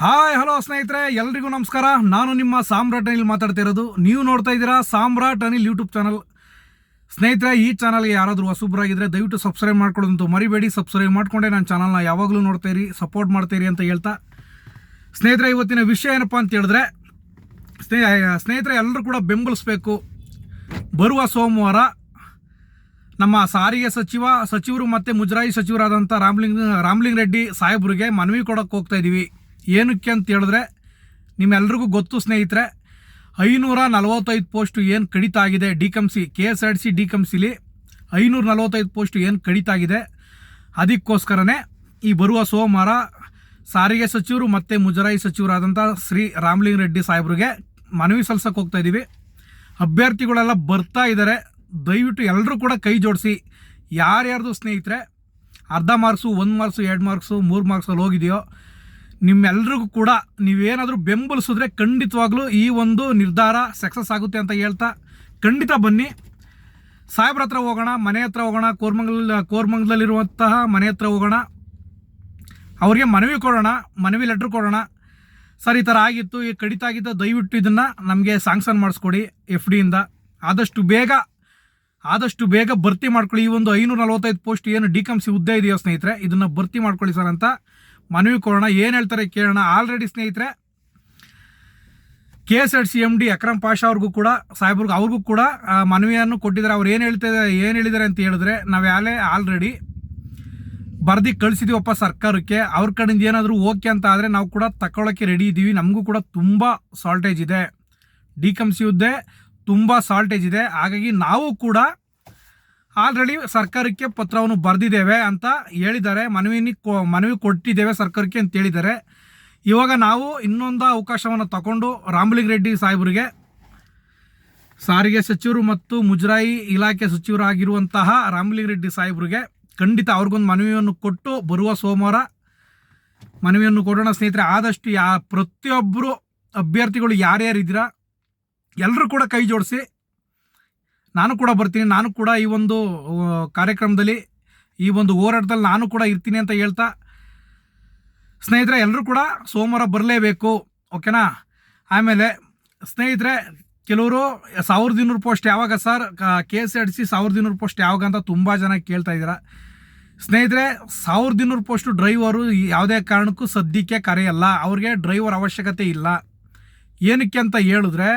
Hi, hello ಸ್ನೇಹಿತರೆ, ಎಲ್ರಿಗೂ ನಮಸ್ಕಾರ. ನಾನು ನಿಮ್ಮ ಸಾಮ್ರಾಟ್ ಅನಿಲ್ ಮಾತಾಡ್ತಾ ಇರೋದು ನೀವು ನೋಡ್ತಾ ಇದ್ದೀರಾ ಸಾಮ್ರಾಟ್ ಅನಿಲ್ ಯೂಟ್ಯೂಬ್ ಚಾನಲ್ ಸ್ನೇಹಿತರೆ, ಈ ಚಾನಲ್ಗೆ ಯಾರಾದರೂ ಹೊಸಬ್ರಾಗಿದ್ದರೆ ದಯವಿಟ್ಟು ಸಬ್ಸ್ಕ್ರೈಬ್ ಮಾಡ್ಕೊಳ್ಳೋದಂತೂ ಮರಿಬೇಡಿ. ಸಬ್ಸ್ಕ್ರೈಬ್ ಮಾಡಿಕೊಂಡೆ ನನ್ನ ಚಾನಲ್ನ ಯಾವಾಗಲೂ ನೋಡ್ತಾ ಇರಿ ಸಪೋರ್ಟ್ ಮಾಡ್ತೀರಿ ಅಂತ ಹೇಳ್ತಾ. ಸ್ನೇಹಿತರೆ, ಇವತ್ತಿನ ವಿಷಯ ಏನಪ್ಪ ಅಂತ ಹೇಳಿದ್ರೆ ಸ್ನೇಹ ಸ್ನೇಹಿತರೆ ಎಲ್ಲರೂ ಕೂಡ ಬೆಂಬಲಿಸಬೇಕು. ಬರುವ ಸೋಮವಾರ ನಮ್ಮ ಸಾರಿಗೆ ಸಚಿವ, ಸಚಿವರು ಮತ್ತು ಮುಜರಾಯಿ ಸಚಿವರಾದಂಥ ರಾಮ್ಲಿಂಗ್ ರಾಮ್ಲಿಂಗ್ ರೆಡ್ಡಿ ಸಾಹೇಬ್ರಿಗೆ ಮನವಿ ಕೊಡೋಕ್ಕೆ ಹೋಗ್ತಾ ಇದ್ದೀವಿ ಏನಕ್ಕೆ ಅಂತ ಹೇಳಿದ್ರೆ, ನಿಮ್ಮೆಲ್ರಿಗೂ ಗೊತ್ತು ಸ್ನೇಹಿತರೆ, ಐನೂರ ನಲವತ್ತೈದು ಪೋಸ್ಟು ಏನು ಕಡಿತ ಆಗಿದೆ? D come C K S R C D come ಸಿಲಿ ಐನೂರ ನಲವತ್ತೈದು ಪೋಸ್ಟು ಏನು ಕಡಿತ ಆಗಿದೆ? ಅದಕ್ಕೋಸ್ಕರನೇ ಈ ಬರುವ ಸೋಮವಾರ ಸಾರಿಗೆ ಸಚಿವರು ಮತ್ತು ಮುಜರಾಯಿ ಸಚಿವರಾದಂಥ ಶ್ರೀ ರಾಮಲಿಂಗ ರೆಡ್ಡಿ ಸಾಹೇಬ್ರಿಗೆ ಮನವಿ ಸಲ್ಸಕ್ಕೆ ಹೋಗ್ತಾ ಇದ್ದೀವಿ ಅಭ್ಯರ್ಥಿಗಳೆಲ್ಲ ಬರ್ತಾ ಇದ್ದಾರೆ. ದಯವಿಟ್ಟು ಎಲ್ಲರೂ ಕೂಡ ಕೈ ಜೋಡಿಸಿ. ಯಾರ್ಯಾರ್ದು ಸ್ನೇಹಿತರೆ, ಅರ್ಧ ಮಾರ್ಕ್ಸು, ಒಂದು ಮಾರ್ಕ್ಸು, ಎರಡು ಮಾರ್ಕ್ಸು, ಮೂರು ಮಾರ್ಕ್ಸಲ್ಲಿ ಹೋಗಿದೆಯೋ ನಿಮ್ಮೆಲ್ರಿಗೂ ಕೂಡ ನೀವೇನಾದರೂ ಬೆಂಬಲಿಸಿದ್ರೆ ಖಂಡಿತವಾಗ್ಲೂ ಈ ಒಂದು ನಿರ್ಧಾರ ಸಕ್ಸಸ್ ಆಗುತ್ತೆ ಅಂತ ಹೇಳ್ತಾ ಖಂಡಿತ ಬನ್ನಿ. ಸಾಹೇಬ್ರ ಹತ್ರ ಹೋಗೋಣ, ಮನೆ ಹತ್ರ ಹೋಗೋಣ ಕೋರ್ಮಂಗಲ್ ಕೋರ್ಮಂಗಲಲ್ಲಿರುವಂತಹ ಮನೆ ಹತ್ರ ಹೋಗೋಣ. ಅವ್ರಿಗೆ ಮನವಿ ಕೊಡೋಣ, ಮನವಿ ಲೆಟ್ರ್ ಕೊಡೋಣ. ಸರ್, ಈ ಥರ ಆಗಿತ್ತು, ಈ ಕಡಿತ ಆಗಿದ್ದ, ದಯವಿಟ್ಟು ಇದನ್ನು ನಮಗೆ ಸ್ಯಾಂಕ್ಷನ್ ಮಾಡಿಸ್ಕೊಡಿ ಎಫ್ ಡಿಯಿಂದ ಆದಷ್ಟು ಬೇಗ ಆದಷ್ಟು ಬೇಗ ಭರ್ತಿ ಮಾಡ್ಕೊಳ್ಳಿ. ಈ ಒಂದು ಐನೂರ ನಲವತ್ತೈದು ಪೋಸ್ಟ್ ಏನು ಡಿ ಕಮ್ ಸಿ ಹುದ್ದೆ ಇದೆಯೋ ಸ್ನೇಹಿತರೆ? ಇದನ್ನು ಭರ್ತಿ ಮಾಡ್ಕೊಳ್ಳಿ ಸರ್ ಅಂತ. ಮನವಿ ಕೊಡೋಣ, ಏನು ಹೇಳ್ತಾರೆ ಕೇಳೋಣ. ಆಲ್ರೆಡಿ ಸ್ನೇಹಿತರೆ K S Ed C M D Akram Pasha ಅವ್ರಿಗೂ ಕೂಡ, ಸಾಹೇಬ್ರಿಗೆ ಅವ್ರಿಗೂ ಕೂಡ ಮನವಿಯನ್ನು ಕೊಟ್ಟಿದ್ದಾರೆ. ಅವ್ರು ಏನು ಹೇಳ್ತಿದ್ದಾರೆ, ಏನು ಹೇಳಿದ್ದಾರೆ ಅಂತ ಹೇಳಿದ್ರೆ, ನಾವು ಯಾಲೇ ಆಲ್ರೆಡಿ ಬರ್ದಿ ಕಳಿಸಿದೀವಪ್ಪ ಸರ್ಕಾರಕ್ಕೆ. ಅವ್ರ ಕಡೆಯಿಂದ ಏನಾದರೂ ಓಕೆ ಅಂತ ಆದರೆ ನಾವು ಕೂಡ ತಗೊಳ್ಳೋಕ್ಕೆ ರೆಡಿ ಇದ್ದೀವಿ ನಮಗೂ ಕೂಡ ತುಂಬ ಸಾಲ್ಟೇಜ್ ಇದೆ. ಡಿ ಕಮ್ ಸಿ ಹುದ್ದೆ ತುಂಬ ಸಾಲ್ಟೇಜ್ ಇದೆ. ಹಾಗಾಗಿ ನಾವು ಕೂಡ ಆಲ್ರೆಡಿ ಸರ್ಕಾರಕ್ಕೆ ಪತ್ರವನ್ನು ಬರೆದಿದ್ದೇವೆ ಅಂತ ಹೇಳಿದ್ದಾರೆ. ಮನವಿನಿ ಕೊ ಮನವಿ ಕೊಟ್ಟಿದ್ದೇವೆ ಸರ್ಕಾರಕ್ಕೆ ಅಂತ ಹೇಳಿದ್ದಾರೆ. ಇವಾಗ ನಾವು ಇನ್ನೊಂದು ಅವಕಾಶವನ್ನು ತಗೊಂಡು ರಾಮಲಿಂಗ ರೆಡ್ಡಿ ಸಾಹೇಬರಿಗೆ, ಸಾರಿಗೆ ಸಚಿವರು ಮತ್ತು ಮುಜರಾಯಿ ಇಲಾಖೆ ಸಚಿವರಾಗಿರುವಂತಹ ರಾಮಲಿಂಗ ರೆಡ್ಡಿ ಸಾಹೇಬರಿಗೆ ಖಂಡಿತ ಅವ್ರಿಗೊಂದು ಮನವಿಯನ್ನು ಕೊಟ್ಟು ಬರುವ ಸೋಮವಾರ ಮನವಿಯನ್ನು ಕೊಡೋಣ. ಸ್ನೇಹಿತರೆ, ಆದಷ್ಟು ಯಾ ಪ್ರತಿಯೊಬ್ಬರು ಅಭ್ಯರ್ಥಿಗಳು ಯಾರ್ಯಾರಿದ್ದೀರಾ ಎಲ್ಲರೂ ಕೂಡ ಕೈ ಜೋಡಿಸಿ ನಾನು ಕೂಡ ಬರ್ತೀನಿ, ನಾನು ಕೂಡ ಈ ಒಂದು ಕಾರ್ಯಕ್ರಮದಲ್ಲಿ, ಈ ಒಂದು ಹೋರಾಟದಲ್ಲಿ ನಾನು ಕೂಡ ಇರ್ತೀನಿ ಅಂತ ಹೇಳ್ತಾ, ಸ್ನೇಹಿತರೆ ಎಲ್ಲರೂ ಕೂಡ ಸೋಮವಾರ ಬರಲೇಬೇಕು, ಓಕೆನಾ? ಆಮೇಲೆ, ಸ್ನೇಹಿತರೆ, ಕೆಲವರು ಸಾವಿರದ ಇನ್ನೂರು ಪೋಸ್ಟ್ ಯಾವಾಗ ಸರ್ ಕೆ ಎಸ್ ಆರ್ ಸಾವಿರದ ಇನ್ನೂರು ಪೋಸ್ಟ್ ಯಾವಾಗ ಅಂತ ತುಂಬ ಜನ ಕೇಳ್ತಾ ಇದ್ದೀರಾ. ಸ್ನೇಹಿತರೆ, ಸಾವಿರದ ಇನ್ನೂರು ಪೋಸ್ಟು ಡ್ರೈವರು ಯಾವುದೇ ಕಾರಣಕ್ಕೂ ಸದ್ಯಕ್ಕೆ ಕರೆಯಲ್ಲ, ಅವ್ರಿಗೆ ಡ್ರೈವರ್ ಅವಶ್ಯಕತೆ ಇಲ್ಲ. ಏನಕ್ಕೆ ಅಂತ ಹೇಳಿದ್ರೆ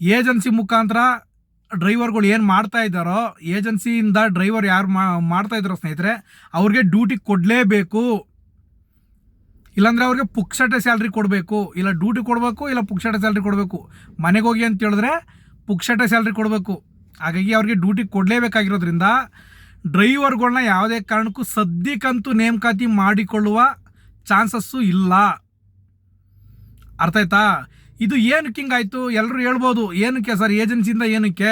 ಏಜೆನ್ಸಿ ಮುಖಾಂತರ ಡ್ರೈವರ್ಗಳು ಏನು ಮಾಡ್ತಾ ಇದ್ದಾರೋ, ಏಜೆನ್ಸಿಯಿಂದ ಡ್ರೈವರ್ ಯಾರು ಮಾಡ್ತಾ ಇದ್ದಾರೋ ಸ್ನೇಹಿತರೆ, ಅವ್ರಿಗೆ ಡ್ಯೂಟಿ ಕೊಡಲೇಬೇಕು. ಇಲ್ಲಾಂದರೆ ಅವ್ರಿಗೆ ಪುಕ್ಸಟೆ ಸ್ಯಾಲ್ರಿ ಕೊಡಬೇಕು. ಇಲ್ಲ ಡ್ಯೂಟಿ ಕೊಡಬೇಕು, ಇಲ್ಲ ಪುಕ್ಸಟೆ ಸ್ಯಾಲ್ರಿ ಕೊಡಬೇಕು. ಮನೆಗೆ ಹೋಗಿ ಅಂತ ಹೇಳಿದ್ರೆ ಪುಕ್ಸಟೆ ಸ್ಯಾಲ್ರಿ ಕೊಡಬೇಕು. ಹಾಗಾಗಿ ಅವ್ರಿಗೆ ಡ್ಯೂಟಿ ಕೊಡಲೇಬೇಕಾಗಿರೋದ್ರಿಂದ ಡ್ರೈವರ್ಗಳನ್ನ ಯಾವುದೇ ಕಾರಣಕ್ಕೂ ಸದ್ಯಕ್ಕಂತೂ ನೇಮಕಾತಿ ಮಾಡಿಕೊಳ್ಳುವ ಚಾನ್ಸಸ್ಸು ಇಲ್ಲ. ಅರ್ಥ ಆಯ್ತಾ? ಇದು ಏನಕ್ಕೆ ಹಿಂಗಾಯ್ತು? ಎಲ್ಲರೂ ಹೇಳ್ಬೋದು. ಏನಕ್ಕೆ ಸರ್? ಏಜೆನ್ಸಿಯಿಂದ ಏನಕ್ಕೆ?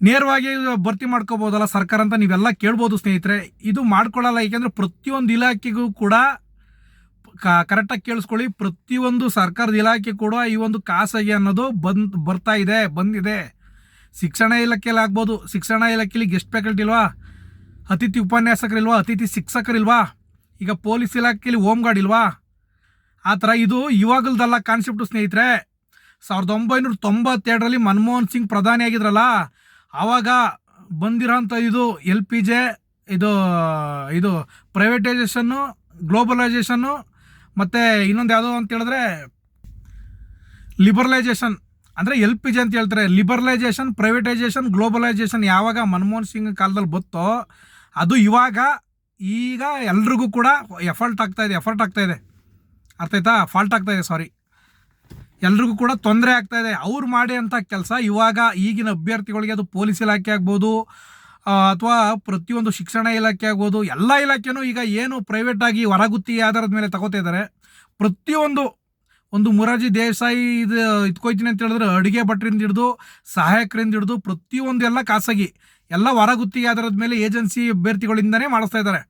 ನೇರವಾಗಿ ಭರ್ತಿ ಮಾಡ್ಕೋಬೋದಲ್ಲ ಸರ್ಕಾರ ಅಂತ ನೀವೆಲ್ಲ ಕೇಳ್ಬೋದು ಸ್ನೇಹಿತರೆ. ಇದು ಮಾಡ್ಕೊಳ್ಳಲ್ಲ ಏಕೆಂದರೆ ಪ್ರತಿಯೊಂದು ಇಲಾಖೆಗೂ ಕೂಡ ಕರೆಕ್ಟಾಗಿ ಕೇಳಿಸ್ಕೊಳ್ಳಿ. ಪ್ರತಿಯೊಂದು ಸರ್ಕಾರದ ಇಲಾಖೆ ಕೂಡ ಈ ಒಂದು ಖಾಸಗಿ ಅನ್ನೋದು ಬಂದು, ಬರ್ತಾ ಇದೆ, ಬಂದಿದೆ. ಶಿಕ್ಷಣ ಇಲಾಖೆಯಲ್ಲಿ ಆಗ್ಬೋದು. ಶಿಕ್ಷಣ ಇಲಾಖೆಯಲ್ಲಿ ಗೆಸ್ಟ್ ಫ್ಯಾಕಲ್ಟಿ ಇಲ್ವಾ? ಅತಿಥಿ ಉಪನ್ಯಾಸಕರಿಲ್ವಾ? ಅತಿಥಿ ಶಿಕ್ಷಕರಿಲ್ವಾ? ಈಗ ಪೊಲೀಸ್ ಇಲಾಖೆಯಲ್ಲಿ ಹೋಮ್ ಗಾರ್ಡ್ ಇಲ್ವಾ? ಆ ಥರ ಇದು ಇವಾಗಲ್ದಲ್ಲ ಕಾನ್ಸೆಪ್ಟು ಸ್ನೇಹಿತರೆ. ಸಾವಿರದ ಒಂಬೈನೂರ ತೊಂಬತ್ತೆರಡರಲ್ಲಿ ಮನಮೋಹನ್ ಸಿಂಗ್ ಪ್ರಧಾನಿ ಆಗಿದ್ರಲ್ಲ, ಆವಾಗ ಬಂದಿರೋಂಥ ಇದು ಎಲ್ ಪಿ ಜೆ, ಇದು ಇದು ಪ್ರೈವೇಟೈಸೇಷನ್ನು, ಗ್ಲೋಬಲೈಸೇಷನ್ನು, ಮತ್ತು ಇನ್ನೊಂದು ಯಾವುದೋ ಅಂತ ಹೇಳಿದ್ರೆ ಲಿಬರಲೈಸೇಷನ್, ಅಂದರೆ ಎಲ್ ಪಿ ಜೆ ಅಂತ ಹೇಳ್ತಾರೆ. ಲಿಬರಲೈಸೇಷನ್, ಪ್ರೈವೇಟೈಸೇಷನ್, ಗ್ಲೋಬಲೈಸೇಷನ್ ಯಾವಾಗ ಮನಮೋಹನ್ ಸಿಂಗ್ ಕಾಲದಲ್ಲಿ ಬತ್ತೋ, ಅದು ಇವಾಗ ಈಗ ಎಲ್ರಿಗೂ ಕೂಡ ಎಫರ್ಟ್ ಆಗ್ತಾ ಇದೆ ಎಫರ್ಟ್ ಆಗ್ತಾ ಇದೆ. ಅರ್ಥ ಆಯ್ತಾ? ಫಾಲ್ಟ್ ಆಗ್ತಾ ಇದೆ ಸಾರಿ ಎಲ್ರಿಗೂ ಕೂಡ ತೊಂದರೆ ಆಗ್ತಾ ಇದೆ. ಅವ್ರು ಮಾಡಿ ಅಂತ ಕೆಲಸ ಇವಾಗ ಈಗಿನ ಅಭ್ಯರ್ಥಿಗಳಿಗೆ ಅದು ಪೊಲೀಸ್ ಇಲಾಖೆ ಆಗ್ಬೋದು ಅಥವಾ ಪ್ರತಿಯೊಂದು ಶಿಕ್ಷಣ ಇಲಾಖೆ ಆಗ್ಬೋದು, ಎಲ್ಲ ಇಲಾಖೆನೂ ಈಗ ಏನು ಪ್ರೈವೇಟ್ ಆಗಿ ಹೊರಗುತ್ತಿ ಆಧಾರದ ಮೇಲೆ ತಗೋತಾ ಇದ್ದಾರೆ. ಪ್ರತಿಯೊಂದು, ಒಂದು ಮುರಾರ್ಜಿ ದೇಸಾಯಿ ಇದು ಇದ್ಕೊಯ್ತೀನಿ ಅಂತ ಹೇಳಿದ್ರೆ ಅಡುಗೆ ಭಟ್ರಿಂದ ಹಿಡಿದು, ಸಹಾಯಕರಿಂದ ಹಿಡಿದು ಪ್ರತಿಯೊಂದು ಎಲ್ಲ ಖಾಸಗಿ, ಎಲ್ಲ ಹೊರಗುತ್ತಿಗೆ ಆಧಾರದ ಮೇಲೆ ಏಜೆನ್ಸಿ ಅಭ್ಯರ್ಥಿಗಳಿಂದನೇ ಮಾಡಿಸ್ತಾ ಇದ್ದಾರೆ.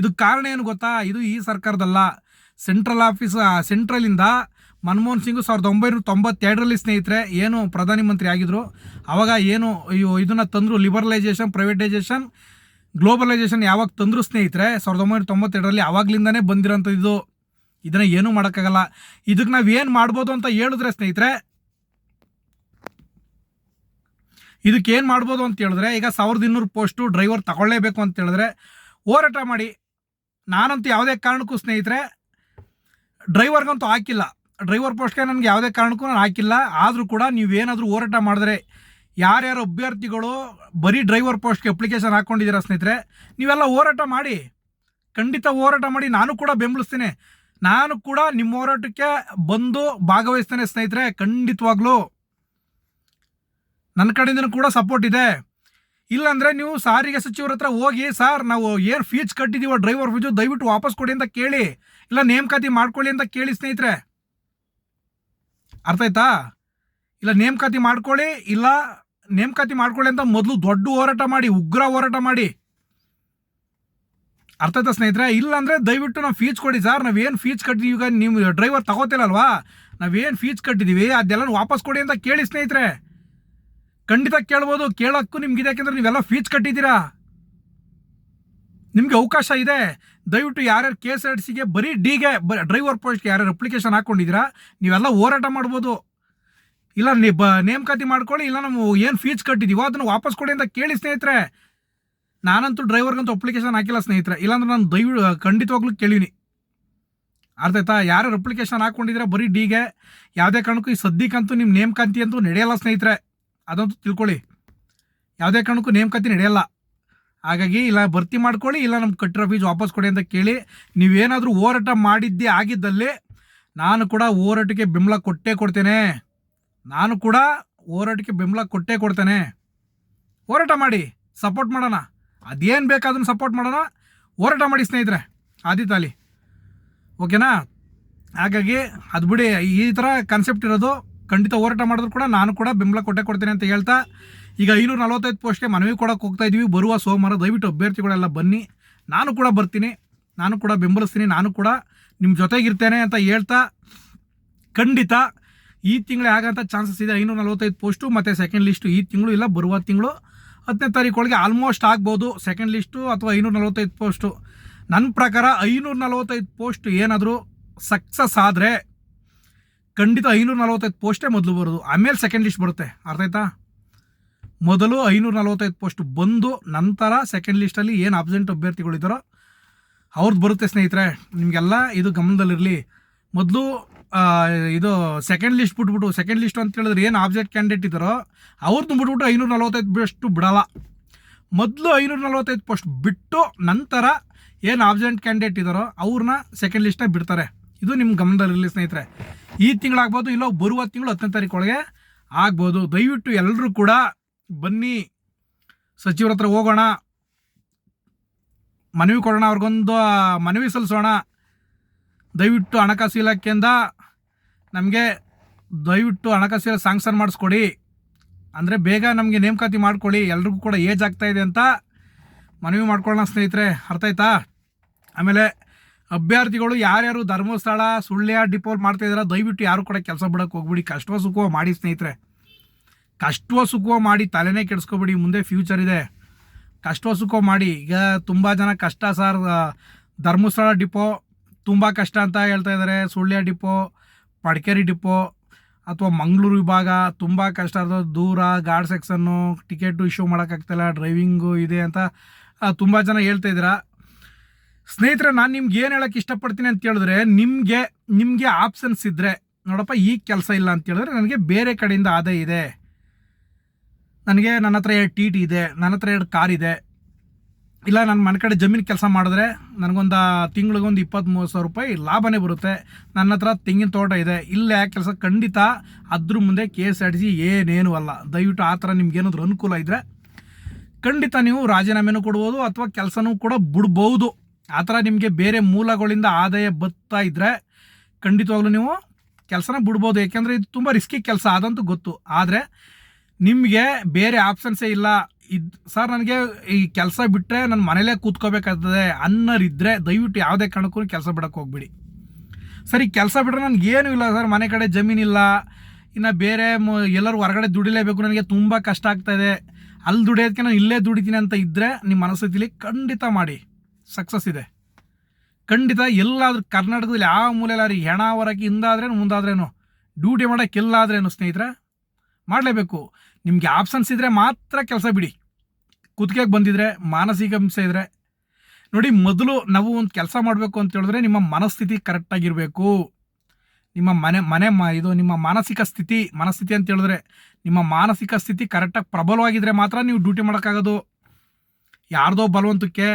ಇದು ಕಾರಣ ಏನು ಗೊತ್ತಾ? ಇದು ಈ ಸರ್ಕಾರದಲ್ಲ. ಸೆಂಟ್ರಲ್ ಆಫೀಸ್ ಸೆಂಟ್ರಲಿಂದ ಮನಮೋಹನ್ ಸಿಂಗ್ ಸಾವಿರದ ಒಂಬೈನೂರ ತೊಂಬತ್ತೆರಡರಲ್ಲಿ ಸ್ನೇಹಿತರೆ, ಏನು ಪ್ರಧಾನಿ ಮಂತ್ರಿ ಆಗಿದ್ರು, ಅವಾಗ ಏನು ಇದನ್ನ ತಂದರು ಲಿಬರಲೈಸೇಷನ್ ಪ್ರೈವೇಟೈಸೇಷನ್ ಗ್ಲೋಬಲೈಸೇಷನ್ ಯಾವಾಗ ತಂದರು ಸ್ನೇಹಿತರೆ, ಸಾವಿರದ ಒಂಬೈನೂರ ತೊಂಬತ್ತೆರಡರಲ್ಲಿ ಆವಾಗ್ಲಿಂದನೇ ಬಂದಿರೋಂಥದ್ದು. ಇದನ್ನ ಏನೂ ಮಾಡೋಕ್ಕಾಗಲ್ಲ. ಇದಕ್ಕೆ ನಾವು ಏನು ಮಾಡ್ಬೋದು ಅಂತ ಹೇಳಿದ್ರೆ ಸ್ನೇಹಿತರೆ ಇದಕ್ಕೆ ಏನು ಮಾಡ್ಬೋದು ಅಂತ ಹೇಳಿದ್ರೆ, ಈಗ ಸಾವಿರದ ಇನ್ನೂರು ಪೋಸ್ಟು ಡ್ರೈವರ್ ತಗೊಳ್ಳೇಬೇಕು ಅಂತ ಹೇಳಿದ್ರೆ, ಹೋರಾಟ ಮಾಡಿ. ನಾನಂತೂ ಯಾವುದೇ ಕಾರಣಕ್ಕೂ ಸ್ನೇಹಿತರೆ ಡ್ರೈವರ್ಗಂತೂ ಹಾಕಿಲ್ಲ. ಡ್ರೈವರ್ ಪೋಸ್ಟ್ಗೆ ನನಗೆ ಯಾವುದೇ ಕಾರಣಕ್ಕೂ ನಾನು ಹಾಕಿಲ್ಲ. ಆದರೂ ಕೂಡ ನೀವೇನಾದರೂ ಹೋರಾಟ ಮಾಡಿದ್ರೆ ಯಾರ್ಯಾರು ಅಭ್ಯರ್ಥಿಗಳು ಬರೀ ಡ್ರೈವರ್ ಪೋಸ್ಟ್ಗೆ ಅಪ್ಲಿಕೇಶನ್ ಹಾಕ್ಕೊಂಡಿದ್ದೀರಾ ಸ್ನೇಹಿತರೆ, ನೀವೆಲ್ಲ ಹೋರಾಟ ಮಾಡಿ. ಖಂಡಿತ ಹೋರಾಟ ಮಾಡಿ. ನಾನು ಕೂಡ ಬೆಂಬಲಿಸ್ತೀನಿ. ನಾನು ಕೂಡ ನಿಮ್ಮ ಹೋರಾಟಕ್ಕೆ ಬಂದು ಭಾಗವಹಿಸ್ತೇನೆ ಸ್ನೇಹಿತರೆ, ಖಂಡಿತವಾಗ್ಲೂ. ನನ್ನ ಕಡೆಯಿಂದನೂ ಕೂಡ ಸಪೋರ್ಟ್ ಇದೆ. ಇಲ್ಲಾಂದರೆ ನೀವು ಸಾರಿಗೆ ಸಚಿವರ ಹತ್ರ ಹೋಗಿ, ಸರ್, ನಾವು ಏನು ಫೀಸ್ ಕಟ್ಟಿದ್ದೀವೋ ಡ್ರೈವರ್ ಫೀಸು ದಯವಿಟ್ಟು ವಾಪಸ್ ಕೊಡಿ ಅಂತ ಕೇಳಿ, ಇಲ್ಲ ನೇಮಕಾತಿ ಮಾಡ್ಕೊಳ್ಳಿ ಅಂತ ಕೇಳಿ ಸ್ನೇಹಿತರೆ. ಅರ್ಥ ಆಯ್ತಾ? ಇಲ್ಲ ನೇಮಕಾತಿ ಮಾಡ್ಕೊಳ್ಳಿ, ಇಲ್ಲ ನೇಮಕಾತಿ ಮಾಡ್ಕೊಳ್ಳಿ ಅಂತ ಮೊದಲು ದೊಡ್ಡ ಹೋರಾಟ ಮಾಡಿ, ಉಗ್ರ ಹೋರಾಟ ಮಾಡಿ. ಅರ್ಥ ಆಯ್ತಾ ಸ್ನೇಹಿತರೆ? ಇಲ್ಲ ಅಂದರೆ ದಯವಿಟ್ಟು ನಾವು ಫೀಸ್ ಕೊಡಿ, ಸರ್ ನಾವೇನು ಫೀಸ್ ಕಟ್ಟಿದ್ದೀವಿ ಈಗ ನೀವು ಡ್ರೈವರ್ ತಗೋತಿಲ್ಲಲ್ವಾ ನಾವೇನು ಫೀಸ್ ಕಟ್ಟಿದ್ದೀವಿ ಅದೆಲ್ಲ ವಾಪಸ್ ಕೊಡಿ ಅಂತ ಕೇಳಿ ಸ್ನೇಹಿತರೆ. ಖಂಡಿತ ಕೇಳ್ಬೋದು, ಕೇಳೋಕ್ಕೂ ನಿಮ್ಗಿದೆ, ಯಾಕೆಂದ್ರೆ ನೀವೆಲ್ಲ ಫೀಸ್ ಕಟ್ಟಿದ್ದೀರಾ? ನಿಮಗೆ ಅವಕಾಶ ಇದೆ. ದಯವಿಟ್ಟು ಯಾರ್ಯಾರು ಕೆ ಎಸ್ ಆರ್ ಟಿ ಸಿಗೆ ಬರೀ ಡಿಗೆ, ಬ ಡ್ರೈವರ್ ಪೋಸ್ಟ್ಗೆ ಯಾರ್ಯಾರು ಅಪ್ಲಿಕೇಶನ್ ಹಾಕ್ಕೊಂಡಿದ್ದೀರಾ ನೀವೆಲ್ಲ ಹೋರಾಟ ಮಾಡ್ಬೋದು. ಇಲ್ಲ, ನೀ, ಬ, ನೇಮಕಾತಿ ಮಾಡ್ಕೊಳ್ಳಿ, ಇಲ್ಲ ನಾವು ಏನು ಫೀಸ್ ಕಟ್ಟಿದ್ದೀವೋ ಅದನ್ನು ವಾಪಸ್ ಕೊಡಿ ಅಂತ ಕೇಳಿ, ಸ್ನೇಹಿತರೆ. ನಾನಂತೂ ಡ್ರೈವರ್ಗಂತೂ ಅಪ್ಲಿಕೇಶನ್ ಹಾಕಿಲ್ಲ, ಸ್ನೇಹಿತರೆ. ಇಲ್ಲಾಂದ್ರೆ ನಾನು ದಯವಿಟ್ಟು ಖಂಡಿತವಾಗ್ಲೂ ಕೇಳೀನಿ. ಅರ್ಥ ಆಯ್ತಾ? ಯಾರ್ಯಾರು ಅಪ್ಲಿಕೇಶನ್ ಹಾಕ್ಕೊಂಡಿದ್ರೆ ಬರೀ ಡಿಗೆ. ಯಾವುದೇ ಕಾರಣಕ್ಕೂ ಈ ಸದ್ಯಕ್ಕಂತೂ ನಿಮ್ಮ ನೇಮಕಾಂತಿ ಅಂತೂ ನಡೆಯಲ್ಲ, ಸ್ನೇಹಿತರೆ. ಅದಂತೂ ತಿಳ್ಕೊಳ್ಳಿ. ಯಾವುದೇ ಕಾರಣಕ್ಕೂ ನೇಮಕಾತಿ ನಡೆಯಲ್ಲ ಹಾಗಾಗಿ ಇಲ್ಲ ಭರ್ತಿ ಮಾಡ್ಕೊಳ್ಳಿ, ಇಲ್ಲ ನಮ್ಮ ಕಟ್ಟಿರೋ ಫೀಸ್ ವಾಪಸ್ ಕೊಡಿ ಅಂತ ಕೇಳಿ, ನೀವೇನಾದರೂ ಹೋರಾಟ ಮಾಡಿದ್ದೇ ಆಗಿದ್ದಲ್ಲಿ ನಾನು ಕೂಡ ಹೋರಾಟಕ್ಕೆ ಬೆಂಬಲ ಕೊಟ್ಟೇ ಕೊಡ್ತೇನೆ. ನಾನು ಕೂಡ ಹೋರಾಟಕ್ಕೆ ಬೆಂಬಲ ಕೊಟ್ಟೇ ಕೊಡ್ತೇನೆ. ಹೋರಾಟ ಮಾಡಿ ಸಪೋರ್ಟ್ ಮಾಡೋಣ. ಅದೇನು ಬೇಕಾದ್ರೂ ಸಪೋರ್ಟ್ ಮಾಡೋಣ. ಹೋರಾಟ ಮಾಡಿ ಸ್ನೇಹಿತರೆ ಆದಿತಾಲಿ ಓಕೆನಾ ಹಾಗಾಗಿ ಅದು ಬಿಡಿ, ಈ ಥರ ಕಾನ್ಸೆಪ್ಟ್ ಇರೋದು ಖಂಡಿತ ಹೋರಾಟ ಮಾಡಿದ್ರು ಕೂಡ ನಾನು ಕೂಡ ಬೆಂಬಲ ಕೊಟ್ಟೆ ಕೊಡ್ತೇನೆ ಅಂತ ಹೇಳ್ತಾ, ಈಗ ಐನೂರ ನಲವತ್ತೈದು ಪೋಸ್ಟ್ಗೆ ಮನವಿ ಕೊಡೋಕೆ ಹೋಗ್ತಾ ಇದ್ದೀವಿ ಬರುವ ಸೋಮವಾರ ದಯವಿಟ್ಟು ಅಭ್ಯರ್ಥಿಗಳೆಲ್ಲ ಬನ್ನಿ. ನಾನು ಕೂಡ ಬರ್ತೀನಿ. ನಾನು ಕೂಡ ಬೆಂಬಲಿಸ್ತೀನಿ. ನಾನು ಕೂಡ ನಿಮ್ಮ ಜೊತೆಗಿರ್ತೇನೆ ಅಂತ ಹೇಳ್ತಾ, ಖಂಡಿತ ಈ ತಿಂಗಳೇ ಆಗೋಂಥ ಚಾನ್ಸಸ್ ಇದೆ. ಐನೂರ ನಲವತ್ತೈದು ಪೋಸ್ಟು ಮತ್ತು ಸೆಕೆಂಡ್ ಲಿಸ್ಟು ಈ ತಿಂಗಳು ಇಲ್ಲ, ಬರುವ ತಿಂಗಳು. ಹತ್ತನೇ ತಾರೀಕು ಒಳಗೆ ಆಲ್ಮೋಸ್ಟ್ ಆಗ್ಬೋದು. ಸೆಕೆಂಡ್ ಲಿಸ್ಟು ಅಥವಾ ಐನೂರ ನಲವತ್ತೈದು ಪೋಸ್ಟು. ನನ್ನ ಪ್ರಕಾರ ಐನೂರ ನಲವತ್ತೈದು ಪೋಸ್ಟ್ ಏನಾದರೂ ಸಕ್ಸಸ್ ಆದರೆ ಖಂಡಿತ ಐನೂರ ನಲವತ್ತೈದು ಪೋಸ್ಟೇ ಮೊದಲು ಬರೋದು. ಆಮೇಲೆ ಸೆಕೆಂಡ್ ಲಿಸ್ಟ್ ಬರುತ್ತೆ. ಅರ್ಥ ಆಯ್ತಾ? ಮೊದಲು ಐನೂರ ನಲವತ್ತೈದು ಪೋಸ್ಟ್ ಬಂದು ನಂತರ ಸೆಕೆಂಡ್ ಲಿಸ್ಟಲ್ಲಿ ಏನು ಅಬ್ಸೆಂಟ್ ಅಭ್ಯರ್ಥಿಗಳಿದ್ದಾರೋ ಅವ್ರದ್ದು ಬರುತ್ತೆ ಸ್ನೇಹಿತರೆ. ನಿಮಗೆಲ್ಲ ಇದು ಗಮನದಲ್ಲಿರಲಿ. ಮೊದಲು ಇದು ಸೆಕೆಂಡ್ ಲಿಸ್ಟ್ ಬಿಟ್ಬಿಟ್ಟು ಸೆಕೆಂಡ್ ಲಿಸ್ಟ್ ಅಂತ ಹೇಳಿದ್ರೆ ಏನು ಆಬ್ಜೆಕ್ಟ್ ಕ್ಯಾಂಡಿಡೇಟ್ ಇದ್ದಾರೋ ಅವ್ರದ್ದು ಬಿಟ್ಬಿಟ್ಟು ಐನೂರ ನಲವತ್ತೈದು ಪೋಸ್ಟು ಬಿಡಲ್ಲ. ಮೊದಲು ಐನೂರ ನಲವತ್ತೈದು ಪೋಸ್ಟ್ ಬಿಟ್ಟು ನಂತರ ಏನು ಆಬ್ಸೆಂಟ್ ಕ್ಯಾಂಡಿಡೇಟ್ ಇದ್ದಾರೋ ಅವ್ರನ್ನ ಸೆಕೆಂಡ್ ಲಿಸ್ಟಾಗಿ ಬಿಡ್ತಾರೆ. ಇದು ನಿಮ್ಮ ಗಮನದಲ್ಲಿರಲಿ ಸ್ನೇಹಿತರೆ. ಈ ತಿಂಗಳಾಗ್ಬೋದು ಇಲ್ಲೋ ಬರುವ ತಿಂಗಳು ಹತ್ತನೇ ತಾರೀಕು ಒಳಗೆ ಆಗ್ಬೋದು. ದಯವಿಟ್ಟು ಎಲ್ಲರೂ ಕೂಡ ಬನ್ನಿ. ಸಚಿವರ ಹತ್ರ ಹೋಗೋಣ. ಮನವಿ ಕೊಡೋಣ, ಅವ್ರಿಗೊಂದು ಮನವಿ ಸಲ್ಲಿಸೋಣ. ದಯವಿಟ್ಟು ಹಣಕಾಸು ಇಲಾಖೆಯಿಂದ ನಮಗೆ ದಯವಿಟ್ಟು ಹಣಕಾಸು ಇಲಾಖೆ ಸ್ಯಾಂಕ್ಷನ್ ಮಾಡಿಸ್ಕೊಡಿ. ಅಂದರೆ ಬೇಗ ನಮಗೆ ನೇಮಕಾತಿ ಮಾಡಿಕೊಳ್ಳಿ ಎಲ್ರಿಗೂ ಕೂಡ ಏಜ್ ಆಗ್ತಾಯಿದೆ ಅಂತ ಮನವಿ ಮಾಡ್ಕೊಳ್ಳೋಣ ಸ್ನೇಹಿತರೆ. ಅರ್ಥ ಆಯ್ತಾ? ಆಮೇಲೆ ಅಭ್ಯರ್ಥಿಗಳು ಯಾರ್ಯಾರು ಧರ್ಮಸ್ಥಳ, ಸುಳ್ಯ ಡಿಪೋಲ್ ಮಾಡ್ತಾ ಇದಾರ ದಯವಿಟ್ಟು ಯಾರು ಕೂಡ ಕೆಲಸ ಬಿಡಕ್ಕೆ ಹೋಗ್ಬಿಡಿ. ಕಷ್ಟವ ಸುಖವ ಮಾಡಿ ಸ್ನೇಹಿತರೆ. ಕಷ್ಟವ ಸುಖವ ಮಾಡಿ ತಲೆನೇ ಕೆಡಿಸ್ಕೊಬಿಡಿ, ಮುಂದೆ ಫ್ಯೂಚರ್ ಇದೆ. ಕಷ್ಟವ ಸುಖವ ಮಾಡಿ. ಈಗ ತುಂಬ ಜನ ಕಷ್ಟ ಸರ್ ಧರ್ಮಸ್ಥಳ ಡಿಪೋ ತುಂಬ ಕಷ್ಟ ಅಂತ ಹೇಳ್ತಾ ಇದ್ದಾರೆ ಸುಳ್ಯ ಡಿಪೋ ಪಡ್ಕೇರಿ ಡಿಪೋ ಅಥವಾ ಮಂಗಳೂರು ವಿಭಾಗ, ತುಂಬ ಕಷ್ಟ ಅದು ದೂರ ಗಾರ್ಡ್ ಸೆಕ್ಷನ್ನು ಟಿಕೆಟು ಇಶ್ಯೂ ಮಾಡೋಕ್ಕಾಗ್ತಿಲ್ಲ ಡ್ರೈವಿಂಗು ಇದೆ ಅಂತ ತುಂಬ ಜನ ಹೇಳ್ತಾ ಇದ್ದೀರಾ. ಸ್ನೇಹಿತರೆ, ನಾನು ನಿಮ್ಗೆ ಏನು ಹೇಳಕ್ಕೆ ಇಷ್ಟಪಡ್ತೀನಿ ಅಂತ ಹೇಳಿದ್ರೆ, ನಿಮಗೆ ನಿಮಗೆ ಆಪ್ಷನ್ಸ್ ಇದ್ದರೆ ನೋಡಪ್ಪ, ಈ ಕೆಲಸ ಇಲ್ಲ ಅಂತ ಹೇಳಿದ್ರೆ ನನಗೆ ಬೇರೆ ಕಡೆಯಿಂದ ಆದಾಯ ಇದೆ. ನನಗೆ ನನ್ನ ಹತ್ರ ಎರಡು ಟಿ ಇದೆ, ನನ್ನ ಹತ್ರ ಎರಡು ಕಾರ್ ಇದೆ. ಇಲ್ಲ ನನ್ನ ಮನೆ ಕಡೆ ಜಮೀನು ಕೆಲಸ ಮಾಡಿದ್ರೆ ನನಗೊಂದು ತಿಂಗಳಿಗೊಂದು ಇಪ್ಪತ್ತು ಮೂವತ್ತು ಸಾವಿರ ರೂಪಾಯಿ ಲಾಭನೇ ಬರುತ್ತೆ. ನನ್ನ ಹತ್ರ ತೆಂಗಿನ ತೋಟ ಇದೆ. ಇಲ್ಲೇ ಕೆಲಸ ಖಂಡಿತ ಅದ್ರ ಮುಂದೆ K S R T C ಏನೇನು ಅಲ್ಲ. ದಯವಿಟ್ಟು ಆ ಥರ ನಿಮ್ಗೇನಾದರೂ ಅನುಕೂಲ ಇದ್ದರೆ ಖಂಡಿತ ನೀವು ರಾಜೀನಾಮೆನೂ ಕೊಡ್ಬೋದು ಅಥವಾ ಕೆಲಸನೂ ಕೂಡ ಬಿಡ್ಬೋದು. ಆ ಥರ ನಿಮಗೆ ಬೇರೆ ಮೂಲಗಳಿಂದ ಆದಾಯ ಬರ್ತಾ ಇದ್ದರೆ ಖಂಡಿತವಾಗ್ಲೂ ನೀವು ಕೆಲಸನ ಬಿಡ್ಬೋದು. ಏಕೆಂದರೆ ಇದು ತುಂಬ ರಿಸ್ಕಿ ಕೆಲಸ, ಅದಂತೂ ಗೊತ್ತು. ಆದರೆ ನಿಮಗೆ ಬೇರೆ ಆಪ್ಷನ್ಸೇ ಇಲ್ಲ. ಇದು ಸರ್, ನನಗೆ ಈ ಕೆಲಸ ಬಿಟ್ಟರೆ ನನ್ನ ಮನೇಲೇ ಕೂತ್ಕೋಬೇಕಾಗ್ತದೆ ಅನ್ನೋರಿದ್ದರೆ ದಯವಿಟ್ಟು ಯಾವುದೇ ಕಾರಣಕ್ಕೂ ಕೆಲಸ ಬಿಡೋಕ್ಕೆ ಹೋಗ್ಬಿಡಿ. ಸರಿ, ಕೆಲಸ ಬಿಟ್ಟರೆ ನನಗೆ ಏನೂ ಇಲ್ಲ ಸರ್. ಮನೆ ಕಡೆ ಜಮೀನಿಲ್ಲ ಇನ್ನು ಬೇರೆ ಮ- ಎಲ್ಲರೂ ಹೊರಗಡೆ ದುಡಿಲೇಬೇಕು. ನನಗೆ ತುಂಬ ಕಷ್ಟ ಆಗ್ತಾಯಿದೆ ಅಲ್ಲಿ ದುಡಿಯೋದಕ್ಕೆ ನಾನು ಇಲ್ಲೇ ದುಡಿತೀನಿ ಅಂತ ಇದ್ದರೆ ನಿಮ್ಮ ಮನಸ್ಥಿತಿಲಿ ಖಂಡಿತ ಮಾಡಿ. ಸಕ್ಸಸ್ ಇದೆ. ಖಂಡಿತ ಎಲ್ಲಾದ್ರೂ ಕರ್ನಾಟಕದಲ್ಲಿ ಯಾವ ಮೂಲೆಯಲ್ಲಿ ಹೆಣ ಹೊರಕ್ಕೆ ಹಿಂದಾದ್ರೇನು ಮುಂದಾದ್ರೇನು ಡ್ಯೂಟಿ ಮಾಡೋಕ್ಕೆ ಎಲ್ಲಾದ್ರೇನು ಸ್ನೇಹಿತರೆ, ಮಾಡಲೇಬೇಕು. ನಿಮಗೆ ಆಪ್ಷನ್ಸ್ ಇದ್ದರೆ ಮಾತ್ರ ಕೆಲಸ ಬಿಡಿ. ಕುತ್ತಿಗೆಗೆ ಬಂದಿದ್ರೆ, ಮಾನಸಿಕ ಹಿಂಸೆ ಇದ್ದರೆ ನೋಡಿ, ಮೊದಲು ನಾವು ಒಂದು ಕೆಲಸ ಮಾಡಬೇಕು ಅಂತ ಹೇಳಿದ್ರೆ ನಿಮ್ಮ ಮನಸ್ಥಿತಿ ಕರೆಕ್ಟಾಗಿರಬೇಕು ನಿಮ್ಮ ಮನೆ ಮನೆ ಮ, ಇದು ನಿಮ್ಮ ಮಾನಸಿಕ ಸ್ಥಿತಿ, ಮನಸ್ಥಿತಿ ಅಂತ ಹೇಳಿದ್ರೆ ನಿಮ್ಮ ಮಾನಸಿಕ ಸ್ಥಿತಿ ಕರೆಕ್ಟಾಗಿ ಪ್ರಬಲವಾಗಿದ್ದರೆ ಮಾತ್ರ ನೀವು ಡ್ಯೂಟಿ ಮಾಡೋಕ್ಕಾಗೋದು. ಯಾರ್ದೋ ಬಲವಂತಕ್ಕೆ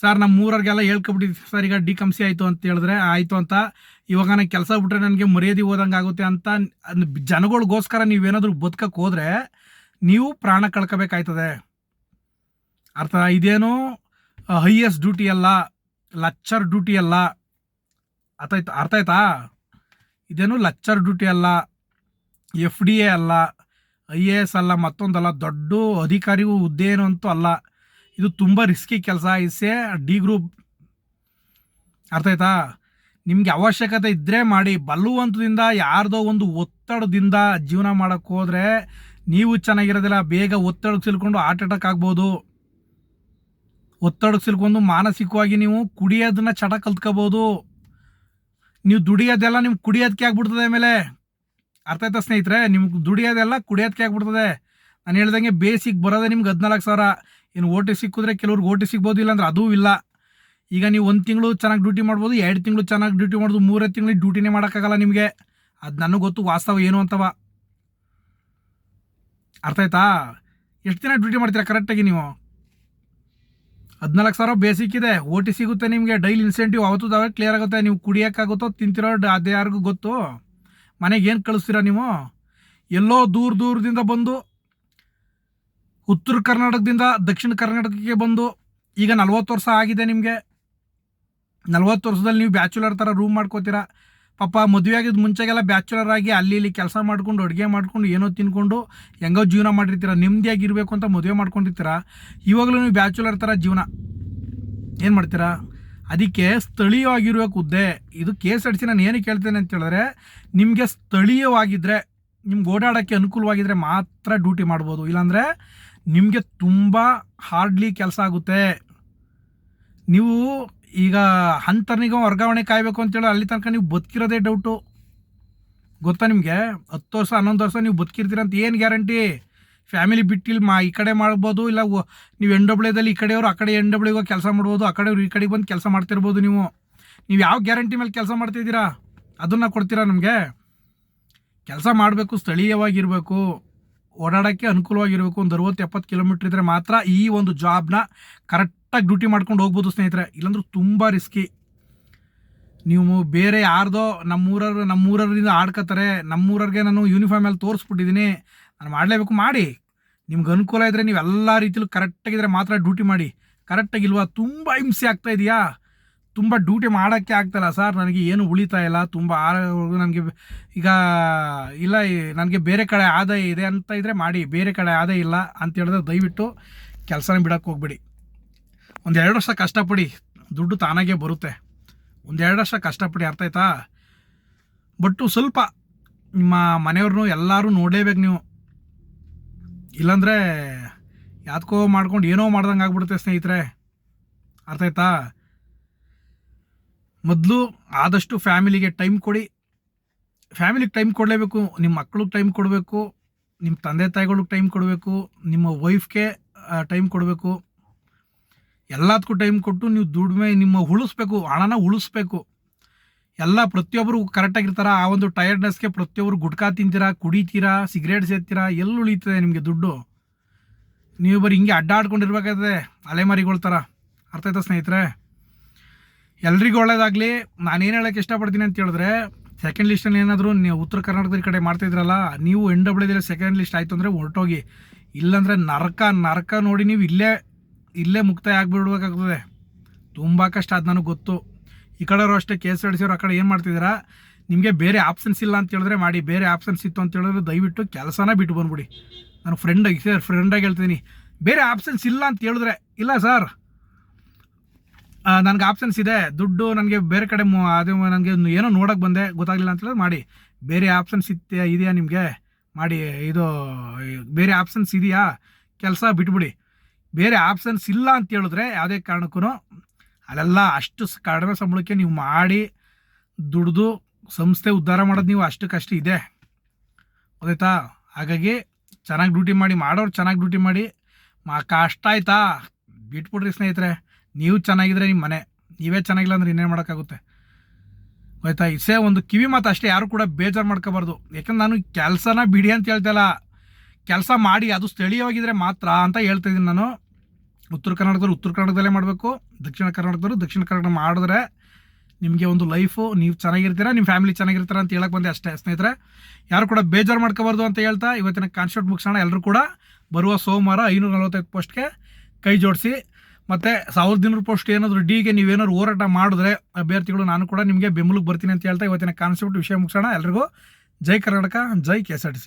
ಸರ್ ನಮ್ಮ ಮೂರರಿಗೆಲ್ಲ ಹೇಳ್ಕೊಬಿಟ್ಟಿದ್ವಿ ಸರ್ ಈಗ ಡಿ ಕಂಸಿ ಆಯಿತು ಅಂತ ಹೇಳಿದ್ರೆ ಆಯಿತು ಅಂತ. ಇವಾಗ ನಾನು ಕೆಲಸ ಬಿಟ್ರೆ ನನಗೆ ಮರ್ಯಾದೆ ಹೋದಂಗೆ ಆಗುತ್ತೆ ಅಂತ ಜನಗಳಿಗೋಸ್ಕರ ನೀವೇನಾದರೂ ಬದುಕಕ್ಕೆ ಹೋದರೆ ನೀವು ಪ್ರಾಣ ಕಳ್ಕೋಬೇಕಾಯ್ತದೆ. ಅರ್ಥ ಇದೇನು ಹೈಯೆಸ್ಟ್ ಡ್ಯೂಟಿ ಅಲ್ಲ, ಲಚ್ಚರ್ ಡ್ಯೂಟಿ ಅಲ್ಲ. ಅರ್ಥ ಆಯ್ತು, ಅರ್ಥ ಆಯ್ತಾ? ಇದೇನು ಲಚ್ಚರ್ ಡ್ಯೂಟಿ ಅಲ್ಲ ಎಫ್ ಡಿ ಎ ಅಲ್ಲ ಐ ಎ ಎಸ್ ಅಲ್ಲ, ಮತ್ತೊಂದಲ್ಲ, ದೊಡ್ಡ ಅಧಿಕಾರಿಗೂ ಹುದ್ದೆ ಏನು ಅಂತೂ ಅಲ್ಲ. ಇದು ತುಂಬ ರಿಸ್ಕಿ ಕೆಲಸ. ಇಸೆ ಡಿ ಗ್ರೂಪ್ ಅರ್ಥ ಆಯ್ತಾ? ನಿಮಗೆ ಅವಶ್ಯಕತೆ ಇದ್ದರೆ ಮಾಡಿ. ಬಲ್ಲುವಂತದಿಂದ, ಯಾರ್ದೋ ಒಂದು ಒತ್ತಡದಿಂದ ಜೀವನ ಮಾಡೋಕ್ಕೆ ಹೋದರೆ ನೀವು ಚೆನ್ನಾಗಿರೋದಿಲ್ಲ. ಬೇಗ ಒತ್ತಡಕ್ಕೆ ಸಿಲ್ಕೊಂಡು ಹಾರ್ಟ್ ಅಟ್ಯಾಕ್ ಆಗ್ಬೋದು. ಒತ್ತಡಕ್ಕೆ ಸಿಲ್ಕೊಂಡು ಮಾನಸಿಕವಾಗಿ ನೀವು ಕುಡಿಯೋದನ್ನ ಚಟ ಕಲ್ತ್ಕೋಬೋದು. ನೀವು ದುಡಿಯೋದೆಲ್ಲ ನಿಮ್ಗೆ ಕುಡಿಯೋದಕ್ಕೆ ಆಗ್ಬಿಡ್ತದೆ ಆಮೇಲೆ. ಅರ್ಥ ಆಯ್ತಾ ಸ್ನೇಹಿತರೆ? ನಿಮ್ಗೆ ದುಡಿಯೋದೆಲ್ಲ ಕುಡಿಯೋದಕ್ಕೆ ಆಗ್ಬಿಡ್ತದೆ. ನಾನು ಹೇಳ್ದಂಗೆ ಬೇಸಿಗೆ ಬರೋದೇ ನಿಮ್ಗೆ ಹದಿನಾಲ್ಕು ಸಾವಿರ. ಇನ್ನು ಓಟಿ ಸಿಕ್ಕಿದ್ರೆ ಕೆಲವ್ರಿಗೆ ಓಟಿ ಸಿಗ್ಬೋದು ಇಲ್ಲ ಅಂದ್ರೆ ಅದೂ ಇಲ್ಲ. ಈಗ ನೀವು ಒಂದು ತಿಂಗಳು ಚೆನ್ನಾಗಿ ಡ್ಯೂಟಿ ಮಾಡ್ಬೋದು, ಎರಡು ತಿಂಗಳು ಚೆನ್ನಾಗಿ ಡ್ಯೂಟಿ ಮಾಡೋದು, ಮೂರೇ ತಿಂಗಳಿಗೆ ಡ್ಯೂಟಿನೇ ಮಾಡೋಕ್ಕಾಗಲ್ಲ ನಿಮಗೆ. ಅದು ನನಗೆ ಗೊತ್ತು, ವಾಸ್ತವ ಏನು ಅಂತವ. ಅರ್ಥ ಆಯ್ತಾ? ಎಷ್ಟು ದಿನ ಡ್ಯೂಟಿ ಮಾಡ್ತೀರಾ ಕರೆಕ್ಟಾಗಿ ನೀವು? ಹದಿನಾಲ್ಕು ಸಾವಿರ ಬೇಸಿಕ್ ಇದೆ ಓ ಟಿ ಸಿಗುತ್ತೆ ನಿಮಗೆ ಡೈಲಿ ಇನ್ಸೆಂಟಿವ್ ಅವತ್ತು ಅವಾಗ ಕ್ಲಿಯರ್ ಆಗುತ್ತೆ, ನೀವು ಕುಡಿಯೋಕ್ಕಾಗುತ್ತೋ, ತಿಂತಿರೋ ಅದು ಯಾರಿಗೂ ಗೊತ್ತು. ಮನೆಗೆ ಏನು ಕಳಿಸ್ತೀರಾ ನೀವು? ಎಲ್ಲೋ ದೂರ ದೂರದಿಂದ ಬಂದು ಉತ್ತರ ಕರ್ನಾಟಕದಿಂದ ದಕ್ಷಿಣ ಕರ್ನಾಟಕಕ್ಕೆ ಬಂದು ಈಗ ನಲ್ವತ್ತು ವರ್ಷ ಆಗಿದೆ ನಿಮಗೆ. ನಲ್ವತ್ತು ವರ್ಷದಲ್ಲಿ ನೀವು ಬ್ಯಾಚುಲರ್ ಥರ ರೂಮ್ ಮಾಡ್ಕೋತೀರಾ? ಪಾಪ ಮದುವೆ ಆಗಿದ್ದು ಮುಂಚೆಗೆಲ್ಲ ಬ್ಯಾಚುಲರ್ ಆಗಿ ಅಲ್ಲಿ ಇಲ್ಲಿ ಕೆಲಸ ಮಾಡ್ಕೊಂಡು, ಅಡುಗೆ ಮಾಡ್ಕೊಂಡು, ಏನೋ ತಿನ್ಕೊಂಡು ಹೆಂಗೋ ಜೀವನ ಮಾಡಿರ್ತೀರ? ನೆಮ್ಮದಿಯಾಗಿರ್ಬೇಕು ಅಂತ ಮದುವೆ ಮಾಡ್ಕೊಂಡಿರ್ತೀರ? ಇವಾಗಲೂ ನೀವು ಬ್ಯಾಚುಲರ್ ಥರ ಜೀವನ ಏನು ಮಾಡ್ತೀರಾ? ಅದಕ್ಕೆ ಸ್ಥಳೀಯವಾಗಿರಬೇಕು ಹುದ್ದೆ. ಇದು ಕೆ ಎಸ್ ಆರ್ ಟಿ ನಾನು ಏನಕ್ಕೆ ಹೇಳ್ತೇನೆ ಅಂತ ಹೇಳಿದ್ರೆ, ನಿಮಗೆ ಸ್ಥಳೀಯವಾಗಿದ್ದರೆ ನಿಮ್ಗೆ ಓಡಾಡೋಕ್ಕೆ ಅನುಕೂಲವಾಗಿದ್ದರೆ ಮಾತ್ರ ಡ್ಯೂಟಿ ಮಾಡ್ಬೋದು. ಇಲ್ಲಾಂದರೆ ನಿಮಗೆ ತುಂಬ ಹಾರ್ಡ್ಲಿ ಕೆಲಸ ಆಗುತ್ತೆ. ನೀವು ಈಗ ಅಂತರ್ನಿಗಮ ವರ್ಗಾವಣೆ ಕಾಯಬೇಕು ಅಂತೇಳಿ ಅಲ್ಲಿ ತನಕ ನೀವು ಬದುಕಿರೋದೇ ಡೌಟು ಗೊತ್ತಾ ನಿಮಗೆ? ಹತ್ತು ವರ್ಷ, ಹನ್ನೊಂದು ವರ್ಷ ನೀವು ಬದುಕಿರ್ತೀರ ಅಂತ ಏನು ಗ್ಯಾರಂಟಿ ಫ್ಯಾಮಿಲಿ ಬಿಟ್ಟು ಇಲ್ಲಿ ಮಾ, ಈ ಕಡೆ ಮಾಡ್ಬೋದು, ಇಲ್ಲ ನೀವು ಎನ್ ಡಬ್ಲ್ಯೂದಲ್ಲಿ ಈ ಕಡೆಯವರು, ಆ ಕಡೆ ಎನ್ ಡಬ್ಲ್ಯೂಗೆ ಕೆಲಸ ಮಾಡ್ಬೋದು, ಆ ಕಡೆಯವ್ರು ಈ ಕಡೆಗೆ ಬಂದು ಕೆಲಸ ಮಾಡ್ತಿರ್ಬೋದು ನೀವು. ನೀವು ಯಾವ ಗ್ಯಾರಂಟಿ ಮೇಲೆ ಕೆಲಸ ಮಾಡ್ತಿದ್ದೀರಾ? ಅದನ್ನು ಕೊಡ್ತೀರಾ ನಮಗೆ? ಕೆಲಸ ಮಾಡಬೇಕು, ಸ್ಥಳೀಯವಾಗಿರಬೇಕು. ಓಡಾಡೋಕ್ಕೆ ಅನುಕೂಲವಾಗಿರಬೇಕು. ಒಂದು ಅರವತ್ತು ಎಪ್ಪತ್ತು ಕಿಲೋಮೀಟ್ರ್ ಇದ್ದರೆ ಮಾತ್ರ ಈ ಒಂದು ಜಾಬ್ನ ಕರೆಕ್ಟಾಗಿ ಡ್ಯೂಟಿ ಮಾಡ್ಕೊಂಡು ಹೋಗ್ಬೋದು ಸ್ನೇಹಿತರೆ. ಇಲ್ಲಾಂದ್ರೆ ತುಂಬ ರಿಸ್ಕಿ ನೀವು ಬೇರೆ ಯಾರ್ದೋ ನಮ್ಮೂರವ್ರು ನಮ್ಮೂರವ್ರಿಂದ ಆಡ್ಕೋತಾರೆ ನಮ್ಮೂರವ್ರಿಗೆ ನಾನು ಯೂನಿಫಾರ್ಮ್ ಮೇಲೆ ತೋರಿಸ್ಬಿಟ್ಟಿದ್ದೀನಿ. ನಾನು ಮಾಡಲೇಬೇಕು, ಮಾಡಿ. ನಿಮ್ಗೆ ಅನುಕೂಲ ಇದ್ದರೆ ನೀವು ಎಲ್ಲ ರೀತಿಲೂ ಕರೆಕ್ಟಾಗಿದ್ದರೆ ಮಾತ್ರ ಡ್ಯೂಟಿ ಮಾಡಿ. ಕರೆಕ್ಟಾಗಿಲ್ವಾ ತುಂಬ ಹಿಂಸೆ ಆಗ್ತಾ ಇದೆಯಾ? ತುಂಬ ಡ್ಯೂಟಿ ಮಾಡೋಕ್ಕೆ ಆಗ್ತಾಯಿಲ್ಲ ಸರ್ ನನಗೆ ಏನು ಉಳಿತಾ ಇಲ್ಲ. ತುಂಬ ನನಗೆ ಈಗ ಇಲ್ಲ ನನಗೆ ಬೇರೆ ಕಡೆ ಆದಾಯ ಇದೆ ಅಂತ ಇದ್ದರೆ ಮಾಡಿ. ಬೇರೆ ಕಡೆ ಆದಾಯ ಇಲ್ಲ ಅಂತ ಹೇಳಿದ್ರೆ ದಯವಿಟ್ಟು ಕೆಲಸನ ಬಿಡೋಕ್ಕೆ ಹೋಗ್ಬಿಡಿ. ಒಂದು ಎರಡು ವರ್ಷ ಕಷ್ಟಪಡಿ, ದುಡ್ಡು ತಾನಾಗೆ ಬರುತ್ತೆ. ಒಂದು ಎರಡು ವರ್ಷ ಕಷ್ಟಪಡಿ, ಅರ್ಥ ಆಯ್ತಾ? ಬಟ್ಟು ಸ್ವಲ್ಪ ನಿಮ್ಮ ಮನೆಯವ್ರನ್ನೂ ಎಲ್ಲರೂ ನೋಡಲೇಬೇಕು ನೀವು. ಇಲ್ಲಾಂದರೆ ಯಾತ್ಕೋ ಮಾಡ್ಕೊಂಡು ಏನೋ ಮಾಡ್ದಂಗೆ ಆಗ್ಬಿಡುತ್ತೆ ಸ್ನೇಹಿತರೆ. ಅರ್ಥ ಆಯ್ತಾ? ಮೊದಲು ಆದಷ್ಟು ಫ್ಯಾಮಿಲಿಗೆ ಟೈಮ್ ಕೊಡಿ. ಫ್ಯಾಮಿಲಿಗೆ ಟೈಮ್ ಕೊಡಲೇಬೇಕು ನಿಮ್ಮ ಮಕ್ಳಿಗೆ ಟೈಮ್ ಕೊಡಬೇಕು ನಿಮ್ಮ ತಂದೆ ತಾಯಿಗಳಿಗೆ ಟೈಮ್ ಕೊಡಬೇಕು, ನಿಮ್ಮ ವೈಫ್ಗೆ ಟೈಮ್ ಕೊಡಬೇಕು. ಎಲ್ಲದಕ್ಕೂ ಟೈಮ್ ಕೊಟ್ಟು ನೀವು ದುಡಿಮೆ ನಿಮ್ಮ ಉಳಿಸ್ಬೇಕು, ಹಣನ ಉಳಿಸ್ಬೇಕು. ಎಲ್ಲ ಪ್ರತಿಯೊಬ್ಬರು ಕರೆಕ್ಟಾಗಿರ್ತಾರ ಆ ಒಂದು ಟಯರ್ಡ್ನೆಸ್ಗೆ ಪ್ರತಿಯೊಬ್ಬರು ಗುಟ್ಕಾ ತಿಂತೀರಾ, ಕುಡಿತೀರಾ, ಸಿಗರೇಟ್ ಸೇರ್ತೀರಾ ಎಲ್ಲಿ ಉಳಿತದೆ ನಿಮಗೆ ದುಡ್ಡು? ನೀವು ಬರೀ ಹಿಂಗೆ ಅಡ್ಡಾಡ್ಕೊಂಡಿರ್ಬೇಕಾದ್ರೆ ಅಲೆಮಾರಿಗಳ ಥರ ಅರ್ಥ ಆಯ್ತಾ ಸ್ನೇಹಿತರೆ? ಎಲ್ರಿಗೂ ಒಳ್ಳೇದಾಗಲಿ. ನಾನೇನು ಹೇಳೋಕ್ಕೆ ಇಷ್ಟಪಡ್ತೀನಿ ಅಂತ ಹೇಳಿದ್ರೆ ಸೆಕೆಂಡ್ ಲಿಸ್ಟಲ್ಲಿ ಏನಾದರೂ ನೀವು ಉತ್ತರ ಕರ್ನಾಟಕದ ಕಡೆ ಮಾಡ್ತಿದ್ರಲ್ಲ ನೀವು ಎನ್ ಡಬ್ಲ್ಯೂದಲ್ಲಿ ಸೆಕೆಂಡ್ ಲಿಸ್ಟ್ ಆಯಿತು ಅಂದರೆ ಹೊರಟೋಗಿ, ಇಲ್ಲಾಂದರೆ ನರಕ ನರಕ ನೋಡಿ ನೀವು ಇಲ್ಲೇ ಇಲ್ಲೇ ಮುಕ್ತಾಯ ಆಗಿಬಿಡ್ಬೇಕಾಗ್ತದೆ. ತುಂಬ ಕಷ್ಟ, ಅದು ನನಗೆ ಗೊತ್ತು. ಈ ಕಡೆಯವರು ಅಷ್ಟೇ ಕೆ ಎಸ್ ಆರ್ ಅವ್ರು ಆ ಕಡೆ ಏನು ಮಾಡ್ತಿದ್ದೀರಾ? ನಿಮಗೆ ಬೇರೆ ಆಪ್ಷನ್ಸ್ ಇಲ್ಲ ಅಂತ ಹೇಳಿದ್ರೆ ಮಾಡಿ, ಬೇರೆ ಆಪ್ಷನ್ಸ್ ಇತ್ತು ಅಂತ ಹೇಳಿದ್ರೆ ದಯವಿಟ್ಟು ಕೆಲಸನ ಬಿಟ್ಟು ಬಂದ್ಬಿಡಿ. ನಾನು ಫ್ರೆಂಡಾಗಿ ಸರ್ ಫ್ರೆಂಡಾಗಿ ಹೇಳ್ತೀನಿ ಬೇರೆ ಆಪ್ಷನ್ಸ್ ಇಲ್ಲ ಅಂತ ಹೇಳಿದ್ರೆ, ಇಲ್ಲ ಸರ್ ನನಗೆ ಆಪ್ಷನ್ಸ್ ಇದೆ. ದುಡ್ಡು ನನಗೆ ಬೇರೆ ಕಡೆ ಅದು ನನಗೆ ಏನೋ ನೋಡೋಕೆ ಬಂದೆ, ಗೊತ್ತಾಗಲಿಲ್ಲ ಅಂತ ಹೇಳಿದ್ರೆ ಮಾಡಿ. ಬೇರೆ ಆಪ್ಷನ್ಸ್ ಇತ್ತೆ ಇದೆಯಾ ನಿಮಗೆ? ಮಾಡಿ, ಇದು ಬೇರೆ ಆಪ್ಷನ್ಸ್ ಇದೆಯಾ? ಕೆಲಸ ಬಿಟ್ಬಿಡಿ. ಬೇರೆ ಆಪ್ಷನ್ಸ್ ಇಲ್ಲ ಅಂತ ಹೇಳಿದ್ರೆ ಯಾವುದೇ ಕಾರಣಕ್ಕೂ ಅಲ್ಲೆಲ್ಲ ಅಷ್ಟು ಕಡಿಮೆ ಸಂಬಳಕ್ಕೆ ನೀವು ಮಾಡಿ ದುಡ್ದು ಸಂಸ್ಥೆ ಉದ್ಧಾರ ಮಾಡೋದು ನೀವು ಅಷ್ಟಕ್ಕಷ್ಟು ಇದೆ. ಗೊತ್ತಾಯ್ತಾ? ಹಾಗಾಗಿ ಚೆನ್ನಾಗಿ ಡ್ಯೂಟಿ ಮಾಡಿ, ಮಾಡೋರು ಚೆನ್ನಾಗಿ ಡ್ಯೂಟಿ ಮಾಡಿ, ಮಾ ಕಷ್ಟ ಆಯ್ತಾ? ಬಿಟ್ಬಿಡ್ರಿ ಸ್ನೇಹಿತರೆ. ನೀವು ಚೆನ್ನಾಗಿದ್ರೆ ನಿಮ್ಮ ಮನೆ, ನೀವೇ ಚೆನ್ನಾಗಿಲ್ಲ ಅಂದ್ರೆ ಇನ್ನೇನು ಮಾಡೋಕ್ಕಾಗುತ್ತೆ? ಆಯ್ತಾ ಇಸೇ ಒಂದು ಕಿವಿ ಮಾತು ಅಷ್ಟೇ ಯಾರು ಕೂಡ ಬೇಜಾರು ಮಾಡ್ಕೋಬಾರ್ದು. ಯಾಕಂದ್ರೆ ನಾನು ಕೆಲಸನ ಬಿಡಿ ಅಂತ ಹೇಳ್ತಲ್ಲ ಕೆಲಸ ಮಾಡಿ ಅದು ಸ್ಥಳೀಯವಾಗಿದ್ದರೆ ಮಾತ್ರ ಅಂತ ಹೇಳ್ತಾ ಇದ್ದೀನಿ ನಾನು. ಉತ್ತರ ಕರ್ನಾಟಕದವ್ರು ಉತ್ತರ ಕರ್ನಾಟಕದಲ್ಲೇ ಮಾಡಬೇಕು. ದಕ್ಷಿಣ ಕರ್ನಾಟಕದವರು ದಕ್ಷಿಣ ಕರ್ನಾಟಕ ಮಾಡಿದ್ರೆ ನಿಮಗೆ ಒಂದು ಲೈಫು ನೀವು ಚೆನ್ನಾಗಿರ್ತೀರಾ, ನಿಮ್ಮ ಫ್ಯಾಮಿಲಿ ಚೆನ್ನಾಗಿರ್ತೀರಾ ಅಂತ ಹೇಳಕ್ಕೆ ಬಂದೆ ಅಷ್ಟೇ ಸ್ನೇಹಿತರೆ. ಯಾರು ಕೂಡ ಬೇಜಾರು ಮಾಡ್ಕೋಬಾರ್ದು ಅಂತ ಹೇಳ್ತಾ ಇವತ್ತಿನ ಕಾನ್ಸರ್ಟ್ ಮುಗಿಸೋಣ. ಎಲ್ಲರೂ ಕೂಡ ಬರುವ ಸೋಮವಾರ ಐನೂರ ನಲವತ್ತೈದು ಪೋಸ್ಟ್ಗೆ ಕೈ ಜೋಡಿಸಿ. ಮತ್ತು ಸಾವಿರದ ಇನ್ನೂರು ಪೋಸ್ಟ್ ಏನಾದರೂ ಡಿಗೆ ನೀವೇನಾದ್ರು ಹೋರಾಟ ಮಾಡಿದ್ರೆ ಅಭ್ಯರ್ಥಿಗಳು ನಾನು ಕೂಡ ನಿಮಗೆ ಬೆಂಬಲಕ್ಕೆ ಬರ್ತೀನಿ ಅಂತ ಹೇಳ್ತಾ ಇವತ್ತಿನ ಕಾನ್ಸೆಪ್ಟ್ ವಿಷಯ ಮುಗಿಸೋಣ. ಎಲ್ರಿಗೂ ಜೈ ಕರ್ನಾಟಕ, ಜೈ ಕೆ ಎಸ್ ಆರ್ ಟಿ